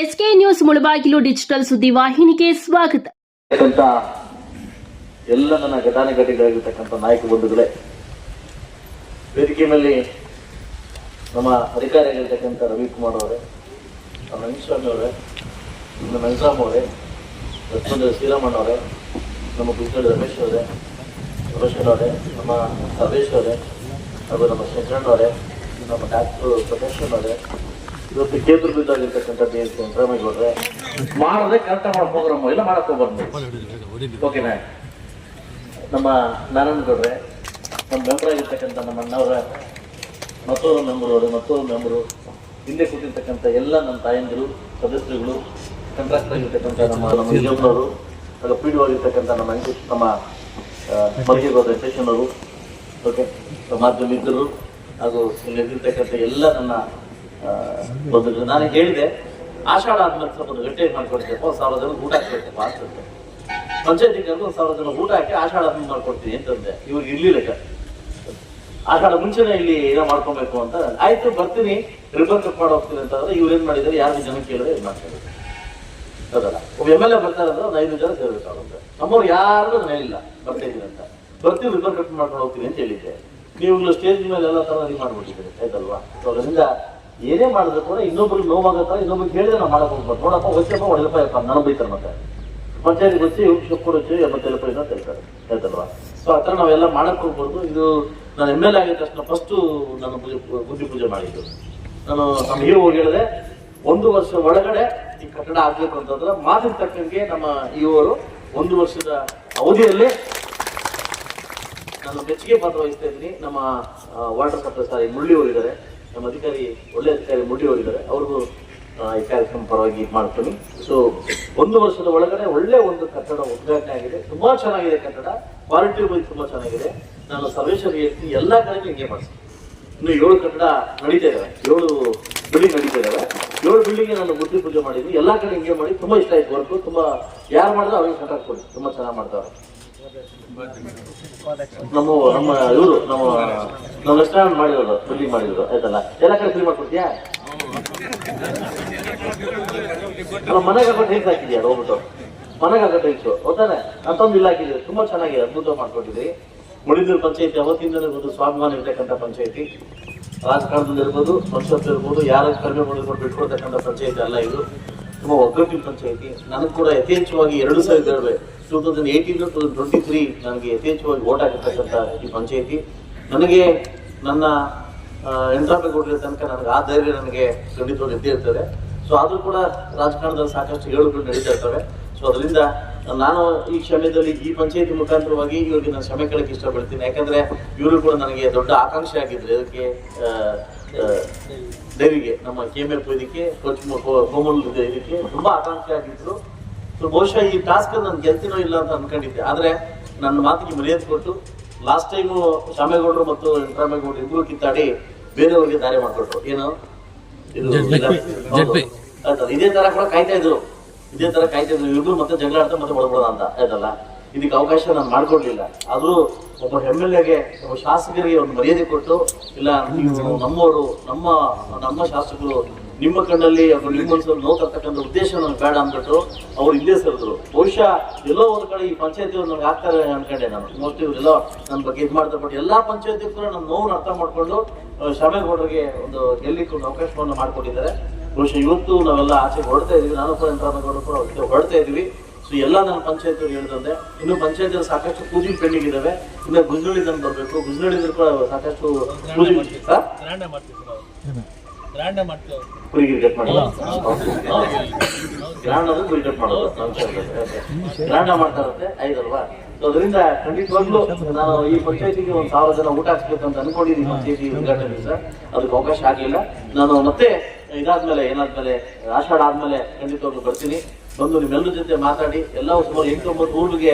SK news Mulbagal digital ಸುದ್ದಿ ವಾಹಿನಿಗೆ ಸ್ವಾಗತ. ಎಲ್ಲ ನನ್ನ ಘಟಾನುಘಟಿಗಳಾಗಿರ್ತಕ್ಕಂಥ ನಾಯಕ ಬಂಧುಗಳೇ, ವೇದಿಕೆ ಮೇಲೆ ನಮ್ಮ ಅಧಿಕಾರಿಯಾಗಿರ್ತಕ್ಕಂಥ ರವಿಕುಮಾರ್ ಅವರೇ, ನಮ್ಮ ಅವರೇ, ನಮ್ಮ ರಂಗಸ್ವಾಮಿ ಅವರೇ ಲಕ್ಷ್ಮಣ ಶ್ರೀರಾಮಣ್ಣ ಅವರೇ, ನಮ್ಮ ಗುಜರಾತ್ ರಮೇಶ್ ಅವರೇ ರಮೇಶ್ ಅವರೇ, ನಮ್ಮ ಸರ್ವೇಶ್ ಅವರೇ, ಹಾಗೂ ನಮ್ಮ ಶಂಕರಣ್ಣ ಅವರೇ, ನಮ್ಮ ಡಾಕ್ಟರ್ ಪ್ರಕಾಶ್ ಅವರೇ ಇವತ್ತು ಕೇಂದ್ರ ಬಿದ್ದಾಗಿರ್ತಕ್ಕಂಥ ಬಿ ಎಸ್ ಸಿದ್ದರಾಮೇಗೌಡ್ರೆ ಮಾಡಿದ್ರೆ ಕರೆಕ್ಟ್ ಮಾಡಕ್ ಹೋಗ್ರಮ್ಮ ಎಲ್ಲ ಮಾಡಕ್ ಹೋಗ್ಬಾರ್ದು. ಓಕೆನಾ ನಮ್ಮ ನಾರಾಯಣಗೌಡ್ರೆ ನಮ್ಮ ಮೆಂಬರ್ ಆಗಿರ್ತಕ್ಕಂಥ ನಮ್ಮ ಅಣ್ಣವರ ಮತ್ತೊಂದು ಮೆಂಬರ್ ಅವರು ಮತ್ತೊಂದು ಮೆಂಬರು ಹಿಂದೆ ಕೂತಿರ್ತಕ್ಕಂಥ ಎಲ್ಲ ನಮ್ಮ ತಾಯಂದಿರು, ಸದಸ್ಯರುಗಳು ಕಾಂಟ್ರಾಕ್ಟರ್ ಆಗಿರ್ತಕ್ಕಂಥ ನಮ್ಮ ನಮ್ಮ ನಿಜಮ್ಮನವರು ಹಾಗೂ ಪಿ ಡಿ ಆಗಿರ್ತಕ್ಕಂಥ ನಮ್ಮ ಅಂಕಿತ್ ನಮ್ಮ ಮಲ್ಲಿಗೌಡ ಸ್ಟೇಷನ್ ಅವರು ಓಕೆ ಮಾಧ್ಯಮ ಮಿತ್ರರು, ಹಾಗೂ ಇಲ್ಲಿ ಇದ್ದಿರ್ತಕ್ಕಂಥ ಎಲ್ಲ ನನ್ನ ಬಂಧುಗಳು ನಾನು ಹೇಳಿದೆ, ಆಷಾಢ ಆದ್ಮೇಲೆ ಸ್ವಲ್ಪ ಒಂದು ಗಂಟೆ ಮಾಡ್ಕೊಡ್ತೇವೆ ಒಂದು ಸಾವಿರ ಜನ ಊಟ ಹಾಕ್ಬೇಕು ಅಂತಂದೆ ಪಂಚಾಯತಿಗೆ ಒಂದು ಸಾವಿರ ಜನ ಊಟ ಹಾಕಿ ಆಷಾಢ ಆದ್ಮೇಲೆ ಮಾಡ್ಕೊಡ್ತೀನಿ ಅಂತಂದೆ ಇವ್ರಿಗೆ ಇರ್ಲಿಲ್ಲ. ಆಷಾಢ ಮುಂಚೆನೆ ಇಲ್ಲಿ ಏನೋ ಮಾಡ್ಕೊಬೇಕು ಅಂತ ಆಯ್ತು, ಬರ್ತೀನಿ ರಿಬನ್ ಕಟ್ ಮಾಡಿ ಹೋಗ್ತೀನಿ ಅಂತಂದ್ರೆ ಇವ್ರು ಏನ್ ಮಾಡಿದ್ದಾರೆ? ಯಾರು ಜನ ಕೇಳಿದ್ರೆ ಇದು ಮಾಡ್ತಾರೆ? ಅದಲ್ಲ. ಒಬ್ಬ ಎಂ ಎಲ್ ಎ ಬರ್ತಾರೆ ಅಂದ್ರೆ ಒಂದು ಐದು ಜನ ಸೇರ್ಬೇಕಾಗುತ್ತೆ. ನಮ್ಮವ್ರು ಯಾರು ಹೇಳಿಲ್ಲ, ಬರ್ತಾ ಇದೀನಿ ಅಂತ. ಬರ್ತೀವಿ ರಿಬನ್ ಕಟ್ ಮಾಡ್ಕೊಂಡು ಹೋಗ್ತೀನಿ ಅಂತ ಹೇಳಿದ್ದೆ. ನೀವು ಸ್ಟೇಜ್ ಮೇಲೆ ಎಲ್ಲ ತರ ಇದು ಮಾಡ್ಬಿಟ್ಟಿದ್ದೀರಿ, ಆಯ್ತಲ್ವಾ? ಅದರಿಂದ ಏನೇ ಮಾಡಿದ್ರು ಕೂಡ ಇನ್ನೊಬ್ರಿಗೆ ನೋವಾಗತ್ತ, ಇನ್ನೊಬ್ರಿಗೆ ಹೇಳಿದ್ರೆ ನಾವು ಮಾಡಕ್ ಹೋಗ್ಬಾರ್ದು. ನೋಡಪ್ಪ ವಚ್ಚಪ್ಪ ಒಳ್ಳೆಪ್ಪ ಯಪ್ಪ, ನಾನು ಬೈತಾರೆ ಮತ್ತೆ. ಪಂಚಾಯತ್ ಗೊತ್ತಿ ಶುಕ್ರ ರುಚಿ ಮತ್ತೆ ಅಂತ ಹೇಳ್ತಾರೆ ಹೇಳ್ತಲ್ವಾ? ಸೊ ಆ ಥರ ನಾವೆಲ್ಲ ಮಾಡಕ್ ಹೋಗ್ಬೋದು ಇದು ನಾನು ಎಂ ಎಲ್ ಎ ಆಗಿದ ತಕ್ಷಣ ಫಸ್ಟು ನಾನು ಪೂಜೆ ಪೂಜೆ ಪೂಜೆ ಮಾಡಿದ್ದು. ನಾನು ನಮ್ಮ ಹೀರೋ ಹೋಗಿ ಹೇಳಿದೆ, ಒಂದು ವರ್ಷ ಒಳಗಡೆ ಈ ಕಟ್ಟಡ ಆಗ್ಬೇಕು ಅಂತಂದ್ರೆ ಮಾತಿನ ತಕ್ಕಂಗೆ ನಮ್ಮ ಇವರು ಒಂದು ವರ್ಷದ ಅವಧಿಯಲ್ಲಿ ನಾನು ಮೆಚ್ಚುಗೆ ಪಾತ್ರ ವಹಿಸ್ತಾ ಇದ್ದೀನಿ. ನಮ್ಮ ವಾಟರ್ ಸಪ್ಲೈ ಸಾರಿ ಮುಳ್ಳಿ ಹೋಗಿದ್ದಾರೆ ನಮ್ಮ ಅಧಿಕಾರಿ ಒಳ್ಳೆ ಅಧಿಕಾರಿ ಮುಡಿ ಹೋಗಿದ್ದಾರೆ ಅವ್ರಿಗೂ ಈ ಕಾರ್ಯಕ್ರಮ ಪರವಾಗಿ ಮಾಡ್ತೀನಿ. ಸೊ ಒಂದು ವರ್ಷದ ಒಳಗಡೆ ಒಳ್ಳೆ ಒಂದು ಕಟ್ಟಡ ಉದ್ಘಾಟನೆ ಆಗಿದೆ. ತುಂಬಾ ಚೆನ್ನಾಗಿದೆ ಕಟ್ಟಡ. ಕ್ವಾಲಿಟಿ ವೈಸ್ ತುಂಬಾ ಚೆನ್ನಾಗಿದೆ. ನಾನು ಸರ್ವೇಶ್ವರಿ ಹೇಳ್ತೀನಿ. ಎಲ್ಲ ಕಡೆಗೂ ಹಿಂಗೆ ಮಾಡಿಸ್ತೀನಿ ಇನ್ನು ಏಳು ಕಟ್ಟಡ ನಡೀತಾ ಇದ್ದಾವೆ ಏಳು ಬಿಲ್ಡಿಂಗ್ ನಡೀತಾ ಇದ್ದಾವೆ ಏಳು ಬಿಲ್ಡಿಂಗ್ ನಾನು ಬುದ್ಧಿ ಪೂಜೆ ಮಾಡಿದ್ದೀನಿ. ಎಲ್ಲಾ ಕಡೆ ಹಿಂಗೆ ಮಾಡಿ ತುಂಬಾ ಇಷ್ಟ ಆಯ್ತು ವರ್ಕು ತುಂಬಾ ಯಾರು ಮಾಡಿದ್ರು ಅವ್ರಿಗೆ ಕಾಂಟ್ರಾಕ್ಟ್ ಕೊಡಿ. ತುಂಬಾ ಚೆನ್ನಾಗಿ ಮಾಡ್ತಾರೆ ನಮ್ಮ ನಮ್ಮ ಇವರು, ನಮ್ಮ ನಮ್ಮ ರೆಸ್ಟೋರೆಂಟ್ ಮಾಡಿರೋದು ಬಿಲ್ಡಿಂಗ್ ಮಾಡಿರೋದು ಆಯ್ತಲ್ಲ? ಎಲ್ಲ ಕಡೆ ಫ್ರೀ ಮಾಡ್ಕೊಡ್ತೀಯಾ? ಅಲ್ಲ, ಮನೆಗೆ ಹಾಕೊಂಡು ಡ್ರಿಂಕ್ಸ್ ಹಾಕಿದ್ಯಾ ಹೋಗ್ಬಿಟ್ಟು? ಮನೆಗೆ ಹಾಕೋ ಟೈಲ್ಸ್ ಹೌದಾನೆ? ಅಂತೊಂದು ಇಲ್ಲ ಹಾಕಿದ್ರಿ ತುಂಬಾ ಚೆನ್ನಾಗಿದೆ, ಅದ್ಭುತ ಮಾಡ್ಕೊಟ್ಟಿದ್ರಿ ಮುಡಿದೂರು ಪಂಚಾಯತಿ ಅವತ್ತಿಂದಲೇ ಒಂದು ಸ್ವಾಭಿಮಾನ ಇರ್ತಕ್ಕಂಥ ಪಂಚಾಯತಿ. ರಾಜಕಾರಣದಲ್ಲಿ ಇರ್ಬೋದು ಸಂಸತ್ ಇರ್ಬೋದು ಯಾರು ಕಡಿಮೆ ಮಾಡಿಕೊಂಡು ಬಿಟ್ಕೊಡ್ತಕ್ಕಂಥ ಪಂಚಾಯತಿ ಅಲ್ಲ ಇದು. ತುಂಬಾ ಒಗ್ಗಟ್ಟಿನ ಪಂಚಾಯಿತಿ. ನನಗೆ ಕೂಡ ಯಥೇಚ್ಛವಾಗಿ ಎರಡು ಸಾವಿರದ two thousand eighteen to twenty three ನನಗೆ ಯಥೇಚ್ಛವಾಗಿ ಓಟ್ ಆಗಿರ್ತಕ್ಕಂಥ ಈ ಪಂಚಾಯಿತಿ. ನನಗೆ ನನ್ನ ಎಂಟ್ರಾಪೇಗೌಡರ ತನಕ ನನಗೆ ಆ ಧೈರ್ಯ ನನಗೆ ಖಂಡಿತವಾಗಿ ಇದ್ದೇ ಇರ್ತದೆ. ಸೊ ಆದರೂ ಕೂಡ ರಾಜಕಾರಣದಲ್ಲಿ ಸಾಕಷ್ಟು ಹೇಳುಗಳು ನಡೀತಾ ಇರ್ತವೆ. ಸೊ ಅದರಿಂದ ನಾನು ಈ ಕ್ಷಮೆಯಲ್ಲಿ ಈ ಪಂಚಾಯಿತಿ ಮುಖಾಂತರವಾಗಿ ಇವರಿಗೆ ನಾನು ಕ್ಷಮೆ ಕೇಳಕ್ಕೆ ಇಷ್ಟಪಡ್ತೀನಿ. ಯಾಕಂದರೆ ಇವರು ಕೂಡ ನನಗೆ ದೊಡ್ಡ ಆಕಾಂಕ್ಷೆ ಆಗಿದ್ದರು ಆ, ದೇವಿಗೆ ನಮ್ಮ ಕೆ ಎಂ ಎಫ್ ಇದಕ್ಕೆ ಕೋಚ್ ಕೋಮಲ್ ಇದಕ್ಕೆ ತುಂಬಾ ಆಕಾಂಕ್ಷೆ ಆಗಿದ್ರು. ಸೊ ಬಹುಶಃ ಈ ಟಾಸ್ಕ್ ನಾನು ಗೆಲ್ತೀನೋ ಇಲ್ಲ ಅಂತ ಅನ್ಕೊಂಡಿದ್ದೆ. ಆದ್ರೆ ನನ್ನ ಮಾತಿಗೆ ಮರ್ಯಾದೆ ಕೊಟ್ಟು ಲಾಸ್ಟ್ ಟೈಮು ಶಾಮೇಗೌಡರು ಮತ್ತು ವೆಂಕಟರಾಮೇಗೌಡರು ಇಬ್ಬರು ಕಿತ್ತಾಡಿ ಬೇರೆಯವ್ರಿಗೆ ದಾರಿ ಮಾಡ್ಕೊಟ್ರು. ಏನು? ಇದು ತರ ಕೂಡ ಕಾಯ್ತಾ ಇದ್ರು. ಇದೇ ತರ ಕಾಯ್ತಾ ಇದ್ರು. ಇಬ್ರು ಮತ್ತೆ ಜಗಳ ಆಡ್ತಾ ಮತ್ತೆ ಹೊಡ್ಬೋದ ಅಂತ. ಆಯ್ತಲ್ಲ? ಇದಕ್ಕೆ ಅವಕಾಶ ನಾನು ಮಾಡಿಕೊಡ್ಲಿಲ್ಲ. ಆದರೂ ಒಬ್ಬ ಎಂ ಎಲ್ ಎಗೆ ಒಬ್ಬ ಶಾಸಕರಿಗೆ ಒಂದು ಮರ್ಯಾದೆ ಕೊಟ್ಟು, ಇಲ್ಲ ನಮ್ಮವರು, ನಮ್ಮ ನಮ್ಮ ಶಾಸಕರು, ನಿಮ್ಮ ಕಣ್ಣಲ್ಲಿ ಅವರು ನಿಮ್ಮ ನೋವು ತರ್ತಕ್ಕಂಥ ಉದ್ದೇಶ ನನಗೆ ಬೇಡ ಅಂದ್ಬಿಟ್ಟು ಅವ್ರು ಇಲ್ಲೇ ಸೇರಿದ್ರು. ಬಹುಶಃ ಎಲ್ಲೋ ಒಂದು ಕಡೆ ಈ ಪಂಚಾಯತಿ ನನಗೆ ಆಗ್ತಾರೆ ಅನ್ಕೊಂಡೆ ನಾನು. ಮೋಸ್ಟ್ಲಿ ಇವರೆಲ್ಲ ನನ್ನ ಬಗ್ಗೆ ಇದು ಮಾಡ್ತಾರೆ ಬಟ್ ಎಲ್ಲಾ ಪಂಚಾಯತಿ ಕೂಡ ನಮ್ಮ ನೋವನ್ನು ಅರ್ಥ ಮಾಡಿಕೊಂಡು ಶ್ರಮೆ ಶಾಮೇಗೌಡರಿಗೆ ಒಂದು ಗೆಲ್ಲಿಕ್ಕೆ ಒಂದು ಅವಕಾಶವನ್ನು ಮಾಡಿಕೊಟ್ಟಿದ್ದಾರೆ. ಬಹುಶಃ ಇವತ್ತು ನಾವೆಲ್ಲ ಆಚೆ ಹೊಡ್ತಾ ಇದೀವಿ. ನಾನು ಕೂಡ ಇಂಥ ಕೂಡ ಹೊಡ್ತಾ ಇದೀವಿ. ಸೊ ಎಲ್ಲ ನಾನು ಪಂಚಾಯತ್ ಹೇಳಿದಂತೆ ಇನ್ನು ಪಂಚಾಯತ್ ಸಾಕಷ್ಟು ಪೂಜೆ ಪೆಂಡಿಂಗ್ ಇದಾವೆ. ಇನ್ನು ಗುಂಜುಳಿ ತಂದು ಬರಬೇಕು. ಗುಂಜುಳಿ ಕೂಡ ಸಾಕಷ್ಟು ಪೂಜೆ ಹಾ? ಗ್ರ್ಯಾಂಡೇ ಮಾಡ್ತೀವಿ ಸರ್ ಅವ್ರು. ಗ್ರ್ಯಾಂಡೇ ಮಾಡ್ತೀವಿ ಅವ್ರು. ಕುರಿಗೆ ಕಟ್ ಮಾಡೋದು? ಗ್ರಾಂಡ್ ಅದು ಕುರಿ ಕಟ್ ಮಾಡೋದು ಗ್ರಾಂಡ ಮಾಡ್ತಾರಂತೆ ಐದಲ್ವಾ ಸೊ ಅದರಿಂದ ಖಂಡಿತವಾಗ್ಲೂ ನಾನು ಈ ಪಂಚಾಯತಿಗೆ ಒಂದು ಸಾವಿರ ಜನ ಊಟ ಹಾಕ್ಸ್ಬೇಕಂತ ಅನ್ಕೊಂಡಿದ್ದೀನಿ ಪಂಚಾಯತಿ ಉದ್ಘಾಟನೆ ಸರ್. ಅದಕ್ಕೆ ಅವಕಾಶ ಆಗಲಿಲ್ಲ. ನಾನು ಮತ್ತೆ ಇದಾದ್ಮೇಲೆ ಏನಾದ್ಮೇಲೆ ಆಷಾಢ ಆದ್ಮೇಲೆ ಖಂಡಿತವಾಗ್ಲೂ ಬರ್ತೀನಿ. ಬಂದು ನಿಮ್ಮೆಲ್ಲರ ಜೊತೆ ಮಾತಾಡಿ, ಎಲ್ಲ ಸುಮಾರು ಎಂಟು ಒಂಬತ್ತು ಊರಿಗೆ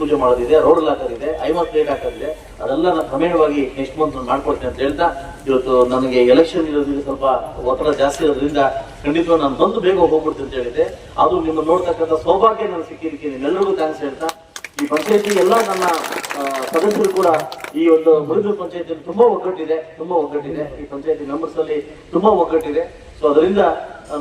ಪೂಜೆ ಮಾಡೋದಿದೆ ರೋಡ್ ಹಾಕೋದಿದೆ, ಐವತ್ತು ಪ್ಲೇಟ್ ಹಾಕೋದಿದೆ, ಅದೆಲ್ಲ ನಾನು ಕ್ರಮೇಣವಾಗಿ ನೆಕ್ಸ್ಟ್ ಮಂತ್ ಮಾಡ್ಕೊಡ್ತೀನಿ ಅಂತ ಹೇಳ್ತಾ, ಇವತ್ತು ನನಗೆ ಎಲೆಕ್ಷನ್ ಇರೋದ್ರಿಂದ ಸ್ವಲ್ಪ ಒತ್ತಡ ಜಾಸ್ತಿ ಇರೋದ್ರಿಂದ ಖಂಡಿತವಾಗಿ ನಾನು ಬಂದು ಬೇಗ ಹೋಗ್ಬಿಡ್ತೀನಿ ಅಂತ ಹೇಳಿದೆ ಅದು ನಿಮ್ಮ ನೋಡ್ತಕ್ಕಂಥ ಸೌಭಾಗ್ಯ ನಾನು ಸಿಕ್ಕಿದ್ದಕ್ಕೆ ನಿಮ್ಮೆಲ್ಲರಿಗೂ ಥ್ಯಾಂಕ್ಸ್ ಹೇಳ್ತಾ, ಈ ಪಂಚಾಯತಿ ಎಲ್ಲ ನನ್ನ ಸದಸ್ಯರು ಕೂಡ ಈ ಒಂದು ಮುರಿದು ಪಂಚಾಯತಿಯಲ್ಲಿ ತುಂಬಾ ಒಗ್ಗಟ್ಟಿದೆ ತುಂಬಾ ಒಗ್ಗಟ್ಟಿದೆ. ಈ ಪಂಚಾಯತಿ ಮೆಂಬರ್ಸ್ ಅಲ್ಲಿ ತುಂಬಾ ಒಗ್ಗಟ್ಟಿದೆ. ಸೊ ಅದರಿಂದ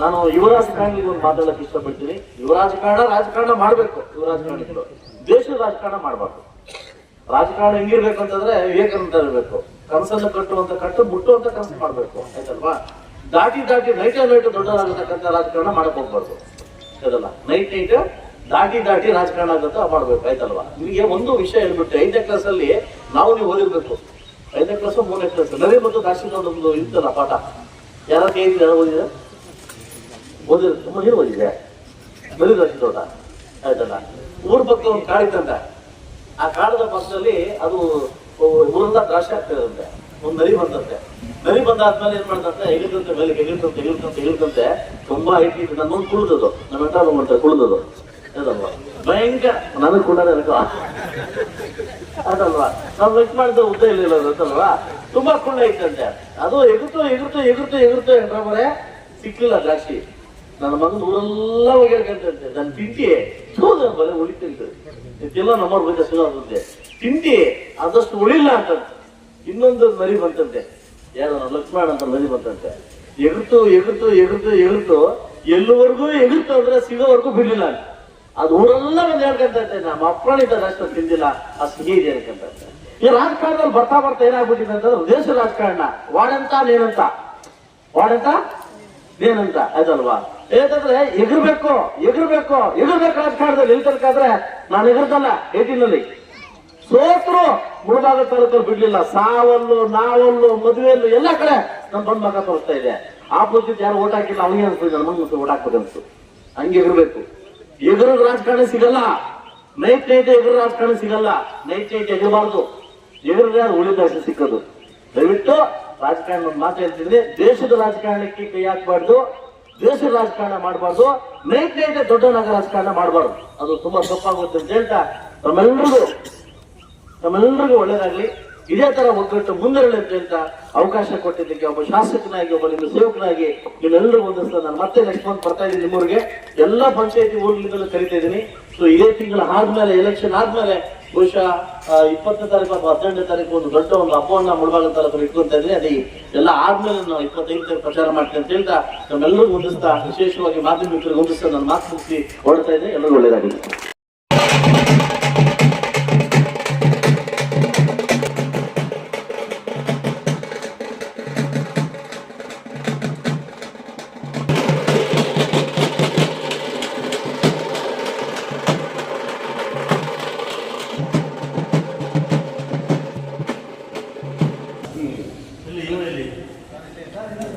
ನಾನು ಯುವ ರಾಜಕಾರಣಿಗೆ ಒಂದು ಮಾತಾಡಕ್ಕೆ ಇಷ್ಟಪಡ್ತೀನಿ. ಯುವ ರಾಜಕಾರಣ ರಾಜಕಾರಣ ಮಾಡಬೇಕು. ಯುವ ರಾಜಕಾರಣಿಗಳು ದೇಶದ ರಾಜಕಾರಣ ಮಾಡಬಾರ್ದು. ರಾಜಕಾರಣ ಹೆಂಗಿರ್ಬೇಕು ಅಂತಂದ್ರೆ ವಿವೇಕಾನಂದ ಇರಬೇಕು. ಕನಸನ್ನು ಕಟ್ಟುವಂತ ಕಟ್ಟು, ಮುಟ್ಟುವಂತ ಕನಸು ಮಾಡಬೇಕು. ಆಯ್ತಲ್ವಾ? ದಾಟಿ ದಾಟಿ ನೈಟ್ ನೈಟ್ ದೊಡ್ಡದಾಗತಕ್ಕಂಥ ರಾಜಕಾರಣ ಮಾಡಕ್ ಹೋಗ್ಬಾರ್ದು. ಅದಲ್ಲ ನೈಟ್ ನೈಟ್ ದಾಟಿ ದಾಟಿ ರಾಜಕಾರಣ ಆಗತ್ತ ಮಾಡ್ಬೇಕು. ಆಯ್ತಲ್ವಾ? ನಿಮಗೆ ಒಂದು ವಿಷಯ ಹೇಳ್ಬಿಟ್ಟು ಐದನೇ ಕ್ಲಾಸ್ ಅಲ್ಲಿ ನಾವು ನೀವು ಓದಿರ್ಬೇಕು. ಐದನೇ ಕ್ಲಾಸ್ ಮೂರನೇ ಕ್ಲಾಸ್ ನರಿ ಮತ್ತು ದಾಶಿ ಒಂದು ಇರ್ತಲ್ಲ ಪಾಠ? ಯಾರು ಕೈ ಯಾರು ಓದಿದ ತುಂಬ ನೀರು ನದಿ ದಾಸಿ ತೋಟ ಆಯ್ತಲ್ಲ ಊರ್ ಪಕ್ಕ ಒಂದು ಕಾಡಿತ್ತಂತೆ ಆ ಕಾಡದ ಪಕ್ಕದಲ್ಲಿ ಅದು ಊರಿಂದ ದ್ರಾಕ್ಷಿ ಆಗ್ತಿದಂತೆ ಒಂದು ನರಿ ಬಂದಂತೆ ನದಿ ಬಂದಾದ್ಮೇಲೆ ಏನ್ ಮಾಡ್ತಂತೆ? ಎಗಿರ್ತಂತೆ ಮೇಲೆ ಎಗಿರ್ತಂತೆ ಎಗಿರ್ತಂತೆ ಎಗಿರ್ತಂತೆ ತುಂಬಾ ಐಟಿ ಇತ್ತು. ನನ್ನ ಮುಂದೆ ಕುಳಿದದು ನಮ್ಮ ಎಂಟ ಮಾಡ್ತಾರೆ ಕುಳಿದದು ಅದಲ್ವಾ ಭಯಂಕರ ನನಗೆ ಕೂಡ ಅದಲ್ವಾ ನಾವು ವೆಟ್ ಮಾಡಿದ ಉದ್ದ ಇಲ್ಲ ಅದಲ್ವಾ ತುಂಬಾ ಕುಳ್ಳ ಇತ್ತಂತೆ. ಅದು ಎಗುತ್ತೋ ಎಗುತ್ತೋ ಎಗುತ್ತೋ ಎಗುತ್ತೋ ಎಂಟ್ರೆ ಸಿಕ್ಕಿಲ್ಲ ದ್ರಾಕ್ಷಿ. ನನ್ನ ಮಗನ ಊರೆಲ್ಲ ಹೋಗ್ಯಾಕಂತಂತೆ ನನ್ನ ತಿಂಡಿ ಹೌದು ಬಲೆ ಉಳಿತಂತೆ ಇದೆಲ್ಲ ನಮ್ಮವ್ರ ಬಗ್ಗೆ ಸಿಗೋದಂತೆ ತಿಂಡಿ ಆದಷ್ಟು ಉಳಿಲ್ಲ ಅಂತಂತ. ಇನ್ನೊಂದು ಮರಿ ಬಂತಂತೆ. ಯಾರು ಲಕ್ಷ್ಮಣ ಅಂತ ಮರಿ ಬಂತಂತೆ. ಎಗುತ್ತು ಎಗುತ್ತು ಎಗುತ್ತು ಎಗುತ್ತು ಎಲ್ಲವರೆಗೂ ಎಗುತ್ತು ಅಂದ್ರೆ ಸಿಗೋವರೆಗೂ ಬಿಡಲಿಲ್ಲ ಅಂತ. ಅದು ಊರೆಲ್ಲ ಬಂದು ಹೇಳ್ಕಂತಂತೆ ನಮ್ಮ ಅಪ್ಪಣಿದ್ದ ಅಷ್ಟು ತಿಂದಿಲ್ಲ. ಆ ಸಿಹಿ ಇದೆ ಈ ರಾಜಕಾರಣದಲ್ಲಿ ಬರ್ತಾ ಬರ್ತಾ ಏನಾಗ್ಬಿಟ್ಟಿದೆ ಅಂತಂದ್ರೆ ದೇಶ ರಾಜಕಾರಣ. ವಾಡಂತ, ನೇನಂತ? ವಾಡಂತ? ನೇನಂತ? ಆಯ್ತಲ್ವಾ? ಏಕಂದ್ರೆ ಎಗರ್ಬೇಕು ಎಗರ್ಬೇಕು ಎಗರ್ಬೇಕು ರಾಜಕಾರಣದಲ್ಲಿ ಇಲ್ತರ್ಕಾದ್ರೆ ನಾನು ಎಗರ್ದಲ್ಲ ಏಟಿನಲ್ಲಿ. ಸೋತ್ರು ಮುಳಬಾಗ ತಾಲೂಕಲ್ಲಿ ಬಿಡ್ಲಿಲ್ಲ. ಸಾವಲ್ಲು, ನಾವಲ್ಲು ಮದುವೆಯಲ್ಲು ಎಲ್ಲ ಕಡೆ ನಮ್ ಬಂದ್ ಮಗ ತೋರಿಸ್ತಾ ಇದೆ. ಆಪೋಸಿಟ್ ಯಾರು ಓಟ್ ಹಾಕಿಲ್ಲ, ಅವನಿಗೆ ಅನ್ಸ್ತು ನನ್ನ ಮತ್ತೆ ಓಟ್ ಹಾಕ್ಬೇಕನ್ಸ್ತು ಹಂಗೆ ಎಗರ್ಬೇಕು. ಎಗರ ರಾಜಕಾರಣ ಸಿಗಲ್ಲ. ನೈಟ್ ನೈಟ್ ಎಗರ ರಾಜಕಾರಣ ಸಿಗಲ್ಲ. ನೈಟ್ ನೈಟ್ ಎಗರಬಾರ್ದು. ಯಾರು ಉಳಿದ ಸಿಕ್ಕದು. ದಯವಿಟ್ಟು ರಾಜಕಾರಣ ಮಾತು ಹೇಳ್ತಿದ್ರೆ ದೇಶದ ರಾಜಕಾರಣಕ್ಕೆ ಕೈ ಹಾಕ್ಬಾರ್ದು. ದೇಶದ ರಾಜಕಾರಣ ಮಾಡಬಾರ್ದು ನೈಟ್ ದೊಡ್ಡ ನಗರ ರಾಜಕಾರಣ ಮಾಡಬಾರ್ದು. ಅದು ತುಂಬಾ ತಪ್ಪಾಗುತ್ತೆ ಅಂತ ಹೇಳ್ತಾ ತಮ್ಮೆಲ್ಲರಿಗೂ ತಮ್ಮೆಲ್ಲರಿಗೂ ಒಳ್ಳೇದಾಗ್ಲಿ. ಇದೇ ತರ ಒಗ್ಗಟ್ಟು ಮುಂದರಲಿ ಅಂತ ಅವಕಾಶ ಕೊಟ್ಟಿದ್ದಕ್ಕೆ ಒಬ್ಬ ಶಾಸಕನಾಗಿ, ಒಬ್ಬ ನಿಮ್ಮ ಸೇವಕನಾಗಿ ನಿಮ್ಮೆಲ್ಲರಿಗೂ ಒಂದಿಸ್ತಾ ನಾನು ಮತ್ತೆ ನೆಕ್ಸ್ಟ್ ಮಂತ್ ಬರ್ತಾ ಇದ್ದೀನಿ ನಿಮ್ಮೂರಿಗೆ. ಎಲ್ಲ ಪಂಚಾಯತಿ ಊರ್ಲಿಂದಲೂ ಕರಿತಾ ಇದ್ದೀನಿ. ಸೊ ಇದೇ ತಿಂಗಳ ಆದ್ಮೇಲೆ ಎಲೆಕ್ಷನ್ ಆದ್ಮೇಲೆ ಬಹುಶಃ ಇಪ್ಪತ್ತನೇ ತಾರೀಕು ಅಥವಾ ಹದಿನೆಂಟನೇ ತಾರೀಕು ಒಂದು ದೊಡ್ಡ ಒಂದು ಹಬ್ಬವನ್ನ ಮುಳಬಾಗ ತಾಲೂಕು ಇಟ್ಕೊಂತ ಇದ್ರೆ ಅದೇ ಎಲ್ಲ ಆದ್ಮೇಲೆ ನಾವು ಇಪ್ಪತ್ತೈದು ತಾರೀಕು ಪ್ರಚಾರ ಮಾಡ್ತೀನಿ ಅಂತ ಹೇಳ್ತಾ ನಮ್ಮೆಲ್ಲರಿಗೂ ಹೊಂದಿಸ್ತಾ ವಿಶೇಷವಾಗಿ ಮಾಧ್ಯಮಿಕರಿಗೆ ಹೊಂದಿಸ್ತಾ ನಾನು ಮಾತು ಮುಗಿಸಿ ಹೊರಡ್ತಾ ಎಲ್ಲರೂ ಎಲ್ಲರಿಗೂ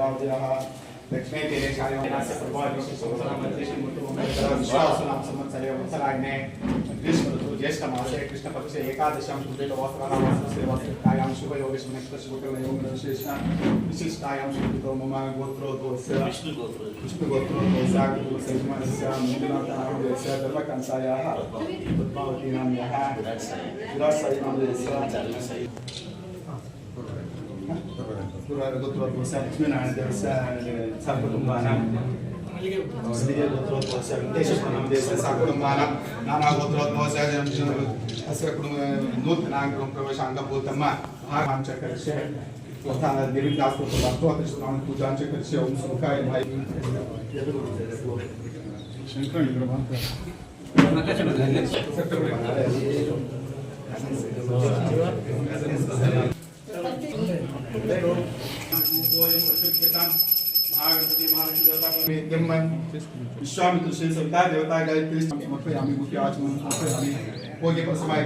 శ్రద్ధాభ్యः लक्ष्मीतेरेशाय विनास्य प्रभाविष्य संवत्सरमन्त्रिषि मुत्तुमन्तरविश्वासनामसंवत्सरे वत्सराग्ने ग्रीष्मऋतु ज्येष्ठमासे कृष्णपक्षे एकादशां सुदृढवस्त्राणावासस्यवासकायां शुभयोगेशनेश्वरशुभकलयों विशेष विशिष्टायां शुभतो मम गोत्रो दोस्य विष्णुगोत्रो विष्णुगोत्रो दोस्यागुरुसंस्मस्य मुदिनाथनागुरुस्य धर्मकंसायाः पद्मावतीनां यः विरासयिनां यस्य ಗುರುವಾರ ಗೊತ್ತೋತ್ವಸ ಲಕ್ಷ್ಮೀನಾರಾಯಣ ದೇವಸ ಸಕುಟುಂಬಾನ ಸ್ತ್ರೀಯ ಗೋತ್ರೋದ್ಭವಸ ವೆಂಕಟೇಶ್ವರ ದೇವಸ ಸಕುಟುಂಬಾನ ನಾನಾ ಗೋತ್ರೋದ್ಭವಸ ಹಸಿರ ಕುಟುಂಬ ನೂತನಾಂಗ ಪ್ರವೇಶ ಅಂಗಭೂತಮ್ಮ ಭಾಗಾಂಚ ಕಲಿಸೆ ನಿರ್ವಿಘ್ನಾಸ್ತೋತ್ರ ಭಕ್ತೋತ್ರ ಪೂಜಾಂಚ ಕಲಿಸೆ ಓಂ ಸುಖಾಯ ಮಾಯಿ ಶಂಕರ ಇಂದ್ರಭಾಂತ ಸಕ್ರಮ विश्वामित्र से सविता देवता गायत्री आचमन होगे पर समय